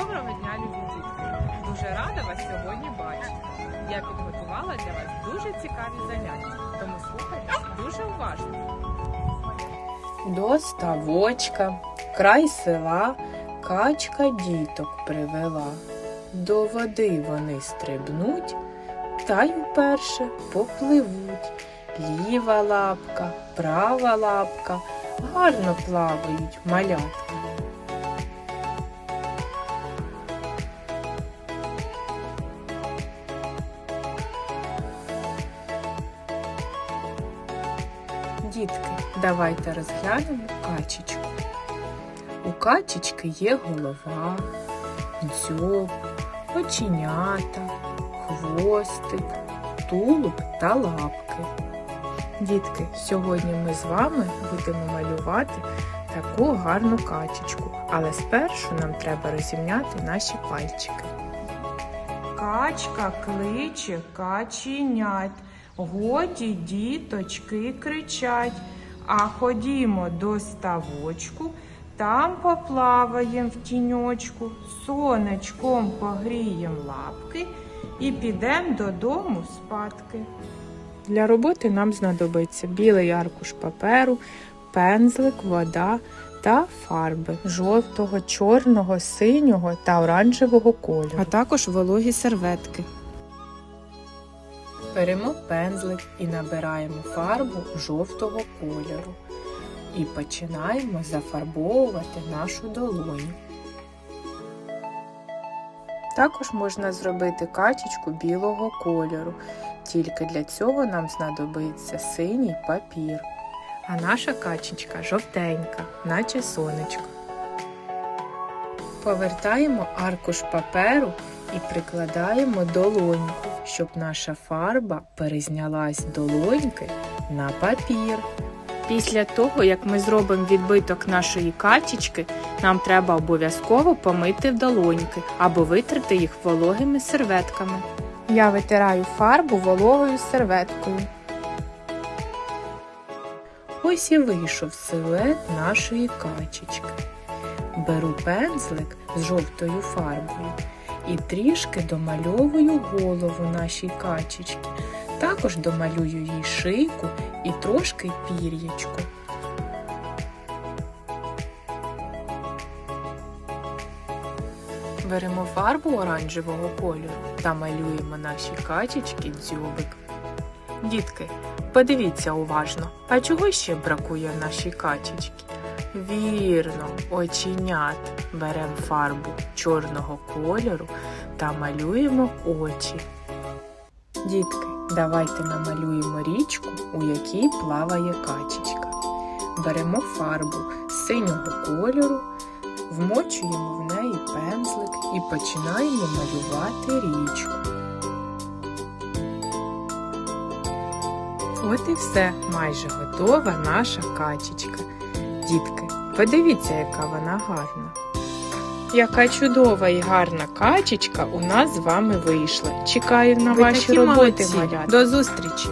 Доброго дня, любі дітки! Дуже рада вас сьогодні бачити. Я підготувала для вас дуже цікаві заняття, тому слухайте дуже уважно. До ставочка, край села, качка діток привела. До води вони стрибнуть, та й уперше попливуть. Ліва лапка, права лапка, гарно плавають малятка. Дітки, давайте розглянемо качечку. У качечки є голова, дзьоб, оченята, хвостик, тулуб та лапки. Дітки, сьогодні ми з вами будемо малювати таку гарну качечку, але спершу нам треба розімняти наші пальчики. Качка кличе каченят, годі діточки кричать, а ходімо до ставочку, там поплаваєм в тіньочку, сонечком погрієм лапки і підем додому спадки. Для роботи нам знадобиться білий аркуш паперу, пензлик, вода та фарби жовтого, чорного, синього та оранжевого кольору, а також вологі серветки. Беремо пензлик і набираємо фарбу жовтого кольору. І починаємо зафарбовувати нашу долоню. Також можна зробити качечку білого кольору, тільки для цього нам знадобиться синій папір. А наша качечка жовтенька, наче сонечко. Повертаємо аркуш паперу і прикладаємо долоньку, щоб наша фарба перезнялась долоньки на папір. Після того, як ми зробимо відбиток нашої качечки, нам треба обов'язково помити долоньки або витерти їх вологими серветками. Я витираю фарбу вологою серветкою. Ось і вийшов силует нашої качечки. Беру пензлик з жовтою фарбою і трішки домальовую голову нашій качечки. Також домалюю їй шийку і трошки пір'ячку. Беремо фарбу оранжевого кольору та малюємо наші качечки дзьобик. Дітки, подивіться уважно, а чого ще бракує нашій качечці? Вірно, оченят. Беремо фарбу чорного кольору та малюємо очі. Дітки, давайте намалюємо річку, у якій плаває качечка. Беремо фарбу синього кольору, вмочуємо в неї пензлик і починаємо малювати річку. От і все, майже готова наша качечка. Дітки, подивіться, яка вона гарна. Яка чудова і гарна качечка у нас з вами вийшла. Чекаю на Ви ваші роботи, малята. До зустрічі!